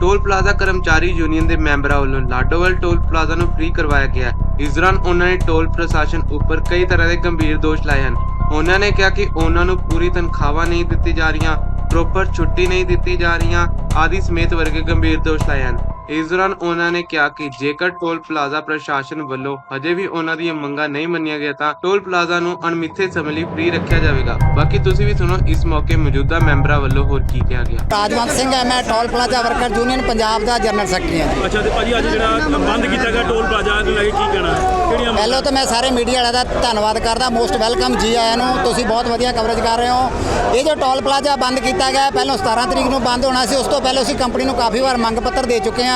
Toll plaza ਕਰਮਚਾਰੀ union ਦੇ ਮੈਂਬਰਾਂ ਵੱਲੋਂ ਲਾਡੋਵਾਲ ਟੋਲ ਪਲਾਜ਼ਾ ਨੂੰ ਫ੍ਰੀ ਕਰਵਾਇਆ ਗਿਆ। ਇਸ ਦੌਰਾਨ ਉਹਨਾਂ ਨੇ ਟੋਲ ਪ੍ਰਸ਼ਾਸਨ ਉੱਪਰ ਕਈ ਤਰ੍ਹਾਂ ਦੇ ਗੰਭੀਰ ਦੋਸ਼ ਲਾਏ ਹਨ। ਉਹਨਾਂ ਨੇ ਕਿਹਾ ਕਿ ਉਹਨਾਂ ਨੂੰ ਪੂਰੀ ਤਨਖਾਹਾਂ ਨਹੀਂ ਦਿੱਤੀ ਜਾ ਰਹੀਆਂ, ਪ੍ਰੋਪਰ ਛੁੱਟੀ ਨਹੀਂ ਦਿੱਤੀ ਜਾ ਰਹੀਆਂ ਆਦਿ ਸਮੇਤ ਵਰਗੇ ਗੰਭੀਰ ਦੋਸ਼ ਲਾਏ ਹਨ। ਇਸ ਦੌਰਾਨ ਉਹਨਾਂ ਨੇ ਕਿਹਾ ਕਿ ਜੇਕਰ ਟੋਲ ਪਲਾਜ਼ਾ ਪ੍ਰਸ਼ਾਸਨ ਵੱਲੋਂ ਹਜੇ ਵੀ ਉਹਨਾਂ ਦੀਆਂ ਮੰਗਾਂ ਨਹੀਂ ਮੰਨੀਆਂ ਗਿਆ ਤਾਂ ਟੋਲ ਪਲਾਜ਼ਾ ਨੂੰ ਅਣਮਿੱਥੇ ਸਮੇਂ ਲਈ ਫ੍ਰੀ ਰੱਖਿਆ ਜਾਵੇਗਾ। ਬਾਕੀ ਤੁਸੀਂ ਵੀ ਸੁਣੋ ਇਸ ਮੌਕੇ ਮੌਜੂਦਾ ਮੈਂਬਰਾਂ ਵੱਲੋਂ ਹੋਰ ਕੀ ਕਿਹਾ ਗਿਆ। ਰਾਜਵੰਤ ਸਿੰਘ ਹੈ ਮੈਂ toll plaza worker union Punjab ਦਾ ਜਨਰਲ ਸੈਕਟਰੀ ਹਾਂ ਅੱਛਾ ਤੇ ਭਾਜੀ ਅੱਜ ਜਿਹੜਾ ਬੰਦ ਕੀਤਾ ਗਿਆ ਟੋਲ ਪਲਾਜ਼ਾ ਨੂੰ ਲੈ ਕੇ ਕੀ ਕਹਿਣਾ? ਕਿਹੜੀਆਂ ਪਹਿਲਾਂ ਤਾਂ ਮੈਂ ਸਾਰੇ ਮੀਡੀਆ ਵਾਲਿਆਂ ਦਾ ਧੰਨਵਾਦ ਕਰਦਾ ਮੋਸਟ ਵੈਲਕਮ ਜੀ ਆਇਆਂ ਨੂੰ। ਤੁਸੀਂ ਬਹੁਤ ਵਧੀਆ ਕਵਰੇਜ ਕਰ ਰਹੇ ਹੋ। ਇਹ ਜੋ ਟੋਲ ਪਲਾਜ਼ਾ ਬੰਦ ਕੀਤਾ ਗਿਆ ਪਹਿਲਾਂ 17 ਤਰੀਕ ਨੂੰ ਬੰਦ ਹੋਣਾ ਸੀ ਉਸ ਤੋਂ ਪਹਿਲਾਂ ਅਸੀਂ ਕੰਪਨੀ ਨੂੰ ਕਾਫੀ ਵਾਰ ਮੰਗ ਪੱਤਰ ਦੇ ਚੁੱਕੇ ਹਾਂ।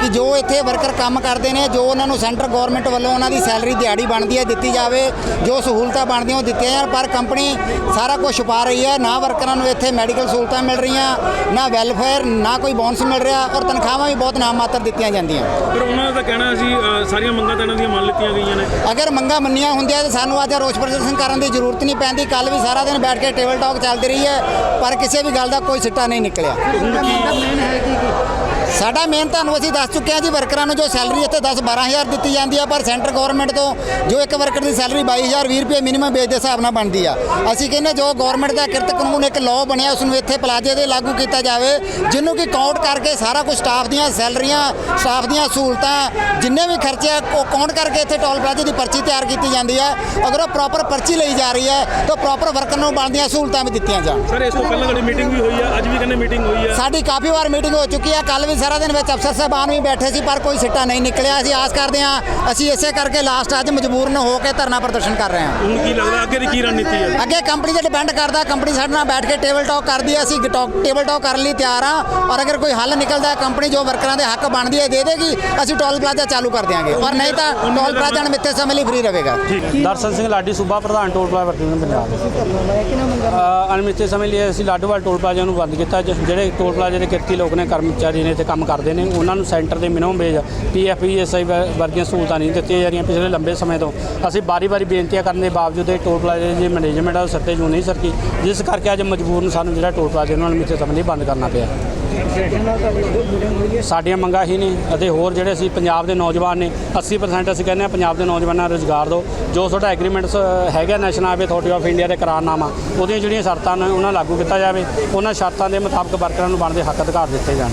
ਕਿ ਜੋ ਇੱਥੇ ਵਰਕਰ ਕੰਮ ਕਰਦੇ ਨੇ ਜੋ ਉਹਨਾਂ ਨੂੰ ਸੈਂਟਰ ਗਵਰਨਮੈਂਟ ਵੱਲੋਂ ਉਹਨਾਂ ਦੀ ਸੈਲਰੀ ਦਿਹਾੜੀ ਬਣਦੀ ਹੈ ਦਿੱਤੀ ਜਾਵੇ ਜੋ ਸਹੂਲਤਾਂ ਬਣਦੀਆਂ ਉਹ ਦਿੱਤੀਆਂ ਜਾਣ ਪਰ ਕੰਪਨੀ ਸਾਰਾ ਕੁਝ ਛੁਪਾ ਰਹੀ ਹੈ ਨਾ ਵਰਕਰਾਂ ਨੂੰ ਇੱਥੇ ਮੈਡੀਕਲ ਸਹੂਲਤਾਂ ਮਿਲ ਰਹੀਆਂ ਨਾ ਵੈਲਫੇਅਰ ਨਾ ਕੋਈ ਬੋਨਸ ਮਿਲ ਰਿਹਾ ਔਰ ਤਨਖਾਹਾਂ ਵੀ ਬਹੁਤ ਨਾਮਾਤਰ ਦਿੱਤੀਆਂ ਜਾਂਦੀਆਂ। ਪਰ ਉਹਨਾਂ ਦਾ ਕਹਿਣਾ ਸੀ ਸਾਰੀਆਂ ਮੰਗਾਂ ਤਾਂ ਇਹਨਾਂ ਦੀਆਂ ਮੰਨ ਲਿੱਤੀਆਂ ਗਈਆਂ ਨੇ। ਅਗਰ ਮੰਗਾਂ ਮੰਨੀਆਂ ਹੁੰਦੀਆਂ ਤਾਂ ਸਾਨੂੰ ਅੱਜ ਰੋਸ ਪ੍ਰਦਰਸ਼ਨ ਕਰਨ ਦੀ ਜ਼ਰੂਰਤ ਨਹੀਂ ਪੈਂਦੀ ਕੱਲ ਵੀ ਸਾਰਾ ਦਿਨ ਬੈਠ ਕੇ ਟੇਬਲ ਟਾਕ ਚੱਲਦੀ ਰਹੀ ਹੈ ਪਰ ਕਿਸੇ ਵੀ ਗੱਲ ਦਾ ਕੋਈ ਸਿੱਟਾ ਨਹੀਂ ਨਿਕਲਿਆ। ਸਾਡਾ ਮੇਨ ਤੁਹਾਨੂੰ ਅਸੀਂ ਦੱਸ ਚੁੱਕੇ ਹਾਂ ਜੀ ਵਰਕਰਾਂ ਨੂੰ ਜੋ ਸੈਲਰੀ ਇੱਥੇ 10 12000 ਦਿੱਤੀ ਜਾਂਦੀ ਆ ਪਰ ਸੈਂਟਰ ਗਵਰਨਮੈਂਟ ਤੋਂ ਜੋ ਇੱਕ ਵਰਕਰ ਦੀ ਸੈਲਰੀ 22000 20 ਰੁਪਏ ਮਿਨੀਮਮ ਵੇਜ ਦੇ ਹਿਸਾਬ ਨਾਲ ਬਣਦੀ ਆ। ਅਸੀਂ ਕਹਿੰਦੇ ਜੋ ਗਵਰਨਮੈਂਟ ਦਾ ਕਿਰਤ ਕਾਨੂੰਨ ਇੱਕ ਲਾਅ ਬਣਿਆ ਉਸ ਨੂੰ ਇੱਥੇ ਪਲਾਜ਼ੇ ਦੇ ਲਾਗੂ ਕੀਤਾ ਜਾਵੇ ਜਿਹਨੂੰ ਕਿ ਕਾਊਂਟ ਕਰਕੇ ਸਾਰਾ ਕੁਝ ਸਟਾਫ ਦੀਆਂ ਸੈਲਰੀਆਂ ਸਟਾਫ ਦੀਆਂ ਸਹੂਲਤਾਂ ਜਿੰਨੇ ਵੀ ਖਰਚੇ ਆ ਉਹ ਕਾਊਂਟ ਕਰਕੇ ਇੱਥੇ ਟੋਲ ਪਲਾਜ਼ੇ ਦੀ ਪਰਚੀ ਤਿਆਰ ਕੀਤੀ ਜਾਂਦੀ ਹੈ ਅਗਰ ਉਹ ਪ੍ਰੋਪਰ ਪਰਚੀ ਲਈ ਜਾ ਰਹੀ ਹੈ ਤਾਂ ਪ੍ਰੋਪਰ ਵਰਕਰ ਨੂੰ ਬਣਦੀਆਂ ਸਹੂਲਤਾਂ ਵੀ ਦਿੱਤੀਆਂ ਜਾਣ। ਸਰ ਇਸ ਤੋਂ ਪਹਿਲਾਂ ਤੁਹਾਡੀ ਮੀਟਿੰਗ ਵੀ ਹੋਈ ਆ ਅੱਜ ਵੀ ਕਹਿੰਦੇ ਮੀਟਿੰਗ ਹੋਈ ਆ। ਸਾਡੀ ਕਾਫੀ ਵਾਰ ਮੀਟਿੰਗ ਹੋ ਚੁੱਕੀ ਹੈ ਕੱਲ ਵੀ ਸਾਰਾ ਦਿਨ ਵਿੱਚ ਅਫਸਰ ਸਾਹਿਬਾਨ ਵੀ ਬੈਠੇ ਸੀ ਪਰ ਕੋਈ ਸਿੱਟਾ ਨਹੀਂ ਨਿਕਲਿਆ। ਅਸੀਂ ਆਸ ਕਰਦੇ ਹਾਂ ਅਸੀਂ ਇਸੇ ਕਰਕੇ ਲਾਸਟ ਅੱਜ ਮਜਬੂਰਨ ਹੋ ਕੇ ਧਰਨਾ ਪ੍ਰਦਰਸ਼ਨ ਕਰ ਰਹੇ ਹਾਂ। ਹੁਣ ਕੀ ਲੱਗਦਾ ਅੱਗੇ ਦੀ ਕੀ ਰਣਨੀਤੀ ਹੈ? ਅੱਗੇ ਕੰਪਨੀ ਤੇ ਡਿਪੈਂਡ ਕਰਦਾ ਕੰਪਨੀ ਸਾਡੇ ਨਾਲ ਬੈਠ ਕੇ ਟੇਬਲ ਟਾਕ ਕਰਦੀ ਹੈ ਅਸੀਂ ਟਾਕ- ਟੇਬਲ ਟਾਕ ਕਰਨ ਲਈ ਤਿਆਰ ਹਾਂ। ਔਰ ਅਗਰ ਕੋਈ ਹੱਲ ਨਿਕਲਦਾ ਹੈ ਕੰਪਨੀ ਜੋ ਵਰਕਰਾਂ ਦੇ ਹੱਕ ਬਣਦੀ ਹੈ ਦੇ ਦੇਗੀ ਅਸੀਂ ਟੋਲ ਪਲਾਜ਼ਾ ਚਾਲੂ ਕਰ ਦਿਆਂਗੇ। ਔਰ ਨਹੀਂ ਤਾਂ ਟੋਲ ਪਲਾਜ਼ਾ ਅਣਮਿੱਥੇ ਸਮੇਂ ਲਈ ਫ੍ਰੀ ਰਹੇਗਾ। ਦਰਸ਼ਨ ਸਿੰਘ ਲਾਡੀ ਸੂਬਾ ਪ੍ਰਧਾਨ ਟੋਲ ਪਲਾਜ਼ਾ ਯੂਨੀਅਨ ਪੰਜਾਬ ਅਣਮਿੱਥੇ ਸਮੇਂ ਲਈ ਅਸੀਂ ਲਾਡੋਵਾਲ ਟੋਲ ਪਲਾਜ਼ਾ ਨੂੰ ਬੰਦ ਕੀਤਾ ਜਿਹੜੇ ਟੋਲ ਪਲਾਜ਼ੇ ਦੇ ਕਿਰਤੀ ਲੋਕ ਨੇ ਕਰਮਚਾਰੀ ਨੇ ਤੇ ਕੰਮ ਕਰਦੇ ਨੇ, ਉਹਨਾਂ ਨੂੰ ਸੈਂਟਰ ਦੇ ਮਿਨੀਮਮ ਵੇਜ ਪੀਐਫ ਈਐਸਆਈ ਵਰਗੀਆਂ ਸਹੂਲਤਾਂ ਨਹੀਂ ਦਿੱਤੀਆਂ ਜਾ ਰਹੀਆਂ ਪਿਛਲੇ ਲੰਬੇ ਸਮੇਂ ਤੋਂ। ਅਸੀਂ ਬਾਰੀ-ਬਾਰੀ ਬੇਨਤੀਆਂ ਕਰਨ ਦੇ ਬਾਵਜੂਦ ਇਹ ਟੋਲ ਪਲਾਜ਼ੇ ਦੀ ਮੈਨੇਜਮੈਂਟ ਆ, ਉਹ ਜੂ ਨਹੀਂ ਸਰਕੀ। ਜਿਸ ਕਰਕੇ ਅੱਜ ਮਜਬੂਰਨ ਸਾਨੂੰ ਜਿਹੜਾ ਟੋਲ ਪਲਾਜ਼ਾ ਨੂੰ ਮਿੱਥੇ ਸਮੇਂ ਬੰਦ ਕਰਨਾ ਪਿਆ। ਸਾਡੀਆਂ ਮੰਗਾਂ ਹੀ ਨੇ ਅਤੇ ਹੋਰ ਜਿਹੜੇ ਅਸੀਂ ਪੰਜਾਬ ਦੇ ਨੌਜਵਾਨ ਨੇ 80% ਅਸੀਂ ਕਹਿੰਦੇ ਹਾਂ ਪੰਜਾਬ ਦੇ ਨੌਜਵਾਨਾਂ ਨੂੰ ਰੁਜ਼ਗਾਰ ਦਿਓ। ਜੋ ਤੁਹਾਡਾ ਐਗਰੀਮੈਂਟਸ ਹੈਗਾ national highway authority of India ਦੇ ਕਰਾਰਨਾਮਾ, ਉਹਦੀਆਂ ਜਿਹੜੀਆਂ ਸ਼ਰਤਾਂ ਨੇ, ਉਹਨਾਂ ਲਾਗੂ ਕੀਤਾ ਜਾਵੇ। ਉਹਨਾਂ ਸ਼ਰਤਾਂ ਦੇ ਮੁਤਾਬਕ ਵਰਕਰਾਂ ਨੂੰ ਬਣਦੇ ਹੱਕ ਅਧਿਕਾਰ ਦਿੱਤੇ ਜਾਣ।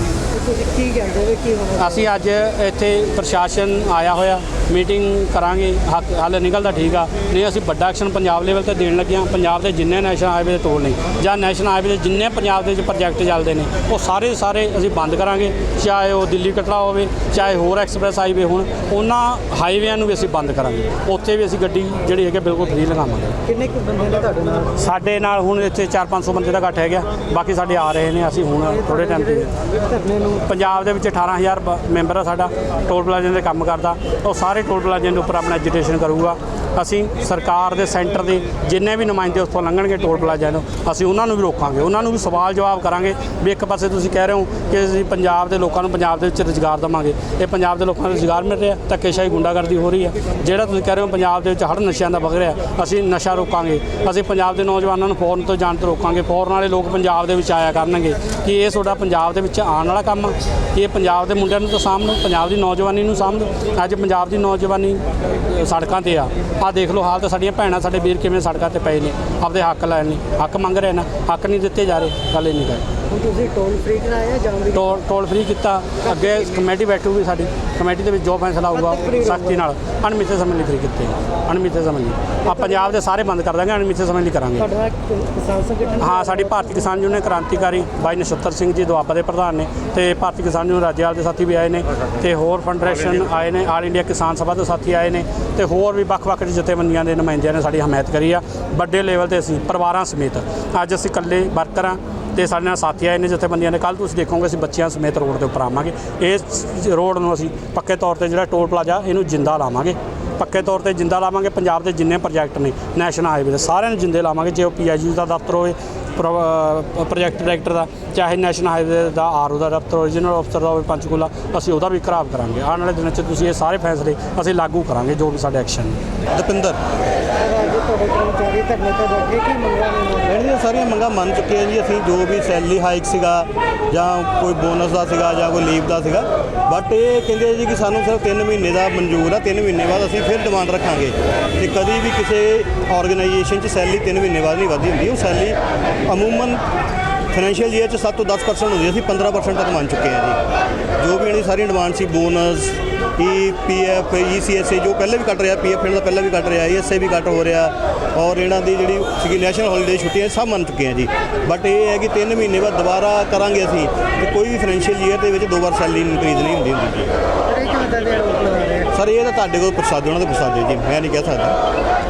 ਅਸੀਂ ਅੱਜ ਇੱਥੇ ਪ੍ਰਸ਼ਾਸਨ ਆਇਆ ਹੋਇਆ, ਮੀਟਿੰਗ ਕਰਾਂਗੇ, ਹੱਕ ਹੱਲ ਨਿਕਲਦਾ ਠੀਕ ਆ। ਨਹੀਂ, ਅਸੀਂ ਵੱਡਾ ਐਕਸ਼ਨ ਪੰਜਾਬ ਲੈਵਲ ਤੇ ਦੇਣ ਲੱਗੇ ਹਾਂ। ਪੰਜਾਬ ਦੇ ਜਿੰਨੇ ਨੈਸ਼ਨਲ ਹਾਈਵੇ ਦੇ ਟੋਲ ਨੇ ਜਾਂ ਨੈਸ਼ਨਲ ਹਾਈਵੇ ਦੇ ਜਿੰਨੇ ਪੰਜਾਬ ਦੇ ਵਿੱਚ ਪ੍ਰੋਜੈਕਟ ਚੱਲਦੇ ਨੇ, ਉਹ ਸਾਰੇ ਦੇ ਸਾਰੇ ਅਸੀਂ ਬੰਦ ਕਰਾਂਗੇ ਚਾਹੇ ਉਹ ਦਿੱਲੀ ਕਟੜਾ ਹੋਵੇ ਚਾਹੇ ਹੋਰ ਐਕਸਪ੍ਰੈਸ ਹਾਈਵੇ ਹੋਣ ਉਹਨਾਂ ਹਾਈਵੇਆਂ ਨੂੰ ਵੀ ਅਸੀਂ ਬੰਦ ਕਰਾਂਗੇ। ਉੱਥੇ ਵੀ ਅਸੀਂ ਗੱਡੀ ਜਿਹੜੀ ਹੈਗੀ ਬਿਲਕੁਲ ਫ੍ਰੀ ਲਗਾਵਾਂਗੇ। ਕਿੰਨੇ ਕੁ ਬੰਦੇ ਨੇ ਤੁਹਾਡੇ ਨਾਲ? ਸਾਡੇ ਨਾਲ ਹੁਣ ਇੱਥੇ 4-500 ਬੰਦੇ ਦਾ ਇਕੱਠ ਹੈਗਾ। ਬਾਕੀ ਸਾਡੇ ਆ ਰਹੇ ਨੇ ਅਸੀਂ ਹੁਣ ਥੋੜੇ ਟਾਈਮ ਤੇ ਧਰਨੇ ਨੂੰ ਪੰਜਾਬ ਦੇ ਵਿੱਚ 18000 ਬ- ਮੈਂਬਰ ਆ ਸਾਡਾ ਟੋਲ ਪਲਾਜ਼ੇ ਦੇ ਕੰਮ ਕਰਦਾ। ਉਹ ਸਾਰੇ ਟੋਲ ਪਲਾਜ਼ੇ ਦੇ ਉੱਪਰ ਆਪਣਾ ਐਜੀਟੇਸ਼ਨ ਕਰੂਗਾ। ਅਸੀਂ ਸਰਕਾਰ ਦੇ ਸੈਂਟਰ ਦੇ ਜਿੰਨੇ ਵੀ ਨੁਮਾਇੰਦੇ ਉੱਥੋਂ ਲੰਘਣਗੇ ਟੋਲ ਪਲਾਜ਼ਾ ਨੂੰ, ਅਸੀਂ ਉਹਨਾਂ ਨੂੰ ਵੀ ਰੋਕਾਂਗੇ। ਉਹਨਾਂ ਨੂੰ ਵੀ ਸਵਾਲ ਜਵਾਬ ਕਰਾਂਗੇ ਵੀ ਇੱਕ ਪਾਸੇ ਤੁਸੀਂ ਕਹਿ ਰਹੇ ਹੋ ਕਿ ਅਸੀਂ ਪੰਜਾਬ ਦੇ ਲੋਕਾਂ ਨੂੰ ਪੰਜਾਬ ਦੇ ਵਿੱਚ ਰੁਜ਼ਗਾਰ ਦੇਵਾਂਗੇ। ਇਹ ਪੰਜਾਬ ਦੇ ਲੋਕਾਂ ਨੂੰ ਰੁਜ਼ਗਾਰ ਮਿਲ ਰਿਹਾ, ਧੱਕੇਸ਼ਾਹੀ, ਗੁੰਡਾਗਰਦੀ ਹੋ ਰਹੀ ਹੈ। ਜਿਹੜਾ ਤੁਸੀਂ ਕਹਿ ਰਹੇ ਹੋ ਪੰਜਾਬ ਦੇ ਵਿੱਚ ਹੜ ਨਸ਼ਿਆਂ ਦਾ ਵਗ ਰਿਹਾ, ਅਸੀਂ ਨਸ਼ਾ ਰੋਕਾਂਗੇ। ਅਸੀਂ ਪੰਜਾਬ ਦੇ ਨੌਜਵਾਨਾਂ ਨੂੰ ਫੋਰਨ ਤੋਂ ਜਾਣ ਤੋਂ ਰੋਕਾਂਗੇ। ਫੋਰਨ ਵਾਲੇ ਲੋਕ ਪੰਜਾਬ ਦੇ ਵਿੱਚ ਆਇਆ ਕਰਨਗੇ। ਕਿ ਇਹ ਤੁਹਾਡਾ ਪੰਜਾਬ ਦੇ ਵਿੱਚ ਆਉਣ ਵਾਲਾ ਕੰਮ ਆ? ਇਹ ਪੰਜਾਬ ਦੇ ਮੁੰਡਿਆਂ ਨੂੰ ਤਾਂ ਸਾਂਭਣੋ ਪੰਜਾਬ ਦੀ ਨੌਜਵਾਨੀ ਨੂੰ ਸਾਂਭੋ ਅੱਜ ਪੰਜਾਬ ਦੀ ਨੌਜਵਾਨੀ ਸੜਕਾਂ ਤੇ ਆ। ਆ ਦੇਖ ਲਓ ਹਾਲ ਤਾਂ ਸਾਡੀਆਂ ਭੈਣਾਂ, ਸਾਡੇ ਵੀਰ ਕਿਵੇਂ ਸੜਕਾਂ ਤੇ ਪਏ ਨੇ, ਆਪਦੇ ਹੱਕ ਲੈਣ ਲਈ। ਹੱਕ ਮੰਗ ਰਹੇ ਨੇ, ਹੱਕ ਨਹੀਂ ਦਿੱਤੇ ਜਾ ਰਹੇ, ਗੱਲ ਇਹ ਨਹੀਂ ਗੱਲ। ਹੁਣ ਤੁਸੀਂ ਟੋਲ ਫ੍ਰੀ ਕਰਾਇਆ ਜਾਂ ਵੀ ਟੋਲ ਟੋਲ ਫ੍ਰੀ ਕੀਤਾ। ਅੱਗੇ ਕਮੇਟੀ ਬੈਠੂਗੀ ਸਾਡੀ। ਕਮੇਟੀ ਦੇ ਵਿੱਚ ਜੋ ਫੈਸਲਾ ਆਊਗਾ ਸਖਤੀ ਨਾਲ। ਅਣਮਿੱਥੇ ਸਮੇਂ ਲਈ ਫ੍ਰੀ ਕੀਤੇ ਅਣਮਿੱਥੇ ਸਮੇਂ ਲਈ। ਆ ਪੰਜਾਬ ਦੇ ਸਾਰੇ ਬੰਦ ਕਰ ਦਾਂਗੇ ਅਣਮਿੱਥੇ ਸਮੇਂ ਲਈ ਕਰਾਂਗੇ। ਤੁਹਾਡੇ ਨਾਲ ਕਿਸਾਨ ਸੰਗਠਨ ਹਾਂ ਸਾਡੀ ਭਾਰਤੀ ਕਿਸਾਨ ਯੂਨੀਅਨ ਕ੍ਰਾਂਤੀਕਾਰੀ ਬਾਈ ਨਛੱਤਰ ਸਿੰਘ ਜੀ ਦੁਆਬਾ ਦੇ ਪ੍ਰਧਾਨ ਨੇ ਤੇ ਭਾਰਤੀ ਕਿਸਾਨ ਯੂਨੀਅਨ ਰਾਜੇਵਾਲ ਦੇ ਸਾਥੀ ਵੀ ਆਏ ਨੇ ਤੇ ਹੋਰ ਫੈਡਰੇਸ਼ਨ ਆਏ ਨੇ ਆਲ ਇੰਡੀਆ ਕਿਸਾਨ ਸਭਾ ਦੇ ਸਾਥੀ ਆਏ ਨੇ ਤੇ ਹੋਰ ਵੀ ਵੱਖ-ਵੱਖ ਜਥੇਬੰਦੀਆਂ ਦੇ ਨੁਮਾਇੰਦਿਆਂ ਨੇ ਸਾਡੀ ਹਮਾਇਤ ਕਰੀ ਆ। ਵੱਡੇ ਲੈਵਲ ਤੇ ਅਸੀਂ ਪਰਿਵਾਰਾਂ ਸਮੇਤ ਅੱਜ ਅਸੀਂ ਇਕੱਲੇ ਵਰਕਰ ਤੇ ਸਾਡੇ ਨਾਲ ਸਾਥੀ ਆਏ ਨੇ ਜਥੇਬੰਦੀਆਂ ਨੇ। ਕੱਲ ਤੁਸੀਂ ਦੇਖੋਗੇ ਅਸੀਂ ਬੱਚਿਆਂ ਸਮੇਤ ਰੋਡ ਦੇ ਉੱਪਰ ਆਵਾਂਗੇ। ਇਸ ਰੋਡ ਨੂੰ ਅਸੀਂ ਪੱਕੇ ਤੌਰ ਤੇ ਜਿਹੜਾ ਟੋਲ ਪਲਾਜ਼ਾ ਇਹਨੂੰ ਜਿੰਦਾ ਲਾਵਾਂਗੇ। ਪੱਕੇ ਤੌਰ ਤੇ ਜਿੰਦਾ ਲਾਵਾਂਗੇ ਪੰਜਾਬ ਦੇ ਜਿੰਨੇ ਪ੍ਰੋਜੈਕਟ ਨੇ ਨੈਸ਼ਨਲ ਹਾਈਵੇ ਦੇ ਸਾਰਿਆਂ ਨੂੰ ਜਿੰਦੇ ਲਾਵਾਂਗੇ। ਜੇ ਉਹ ਪੀਆਈਯੂ ਦਾ ਦਫ਼ਤਰ ਹੋਵੇ ਪ੍ਰੋਜੈਕਟ ਡਾਇਰੈਕਟਰ ਦਾ ਚਾਹੇ ਨੈਸ਼ਨਲ ਹਾਈਵੇ ਦਾ ਆਰਓ ਦਾ ਦਫ਼ਤਰ ਓਰੀਜਨਲ ਅਫਸਰ ਦਾ ਹੋਵੇ ਪੰਚਕੂਲਾ ਅਸੀਂ ਉਹਦਾ ਵੀ ਘਰਾਵ ਕਰਾਂਗੇ। ਆਉਣ ਵਾਲੇ ਦਿਨਾਂ 'ਚ ਤੁਸੀਂ ਇਹ ਸਾਰੇ ਫੈਸਲੇ ਅਸੀਂ ਲਾਗੂ ਕਰਾਂਗੇ ਜੋ ਵੀ ਸਾਡੇ ਐਕਸ਼ਨ ਨੇ ਦਪਿੰਦਰ ਅੱਜ ਤੁਹਾਡੇ ਕਰਮਚਾਰੀ ਧਰਨੇ ਤੇ ਬੈਠੇ ਕੀ ਮੰਗਾਂ ਨੇ? ਸਾਰੀਆਂ ਮੰਗਾਂ ਮੰਨ ਚੁੱਕੇ ਆ ਜੀ। ਅਸੀਂ ਜੋ ਵੀ ਸੈਲਰੀ ਹਾਈਕ ਸੀਗਾ ਜਾਂ ਕੋਈ ਬੋਨਸ ਦਾ ਸੀਗਾ ਜਾਂ ਕੋਈ ਲੀਵ ਦਾ ਸੀਗਾ ਬਟ ਇਹ ਕਹਿੰਦੇ ਜੀ ਕਿ ਸਾਨੂੰ ਸਿਰਫ 3 ਮਹੀਨੇ ਦਾ ਮਨਜ਼ੂਰ ਆ। 3 ਮਹੀਨੇ ਬਾਅਦ ਅਸੀਂ ਫਿਰ ਡਿਮਾਂਡ ਰੱਖਾਂਗੇ। ਤੇ ਕਦੀ ਵੀ ਕਿਸੇ ਆਰਗੇਨਾਈਜੇਸ਼ਨ 'ਚ ਸੈਲਰੀ 3 ਮਹੀਨੇ ਬਾਅਦ ਨਹੀਂ ਵਧਦੀ ਹੁੰਦੀ। ਉਹ ਸੈਲਰੀ ਅਮੂਮਨ ਫਾਈਨੈਂਸ਼ੀਅਲ ਈਅਰ 'ਚ 7 ਤੋਂ 10% ਹੁੰਦੀ ਅਸੀਂ 15% ਤੱਕ ਮੰਨ ਚੁੱਕੇ ਹਾਂ ਜੀ। ਜੋ ਵੀ ਇਹਨਾਂ ਦੀ ਸਾਰੀ demand C bonus E P F E C S A ਜੋ ਪਹਿਲੇ ਵੀ ਕੱਟ ਰਿਹਾ ਪੀ ਐਫ ਇਹਨਾਂ ਦਾ ਪਹਿਲਾਂ ਵੀ ਕੱਟ ਰਿਹਾ ਈ ਐਸ ਏ ਵੀ ਕੱਟ ਹੋ ਰਿਹਾ ਔਰ ਇਹਨਾਂ ਦੀ ਜਿਹੜੀ ਸੀਗੀ ਨੈਸ਼ਨਲ ਹੌਲੀਡੇ ਛੁੱਟੀਆਂ ਸਭ ਮੰਨ ਚੁੱਕੇ ਹਾਂ ਜੀ। ਬਟ ਇਹ ਹੈ ਕਿ 3 ਮਹੀਨੇ ਬਾਅਦ ਦੁਬਾਰਾ ਕਰਾਂਗੇ ਅਸੀਂ ਤੇ ਕੋਈ ਵੀ ਫਾਈਨੈਂਸ਼ੀਅਲ ਈਅਰ ਦੇ ਵਿੱਚ ਦੋ ਵਾਰ ਸੈਲਰੀ ਇਨਕਰੀਜ਼ ਨਹੀਂ ਹੁੰਦੀ ਹੁੰਦੀ ਜੀ। ਆ? ਸਰ ਇਹ ਤਾਂ ਤੁਹਾਡੇ ਕੋਲ ਪ੍ਰਸਾਦ ਉਹਨਾਂ ਦੇ ਪ੍ਰਸਾਦ ਜੀ ਮੈਂ ਨਹੀਂ ਕਹਿ ਸਕਦਾ।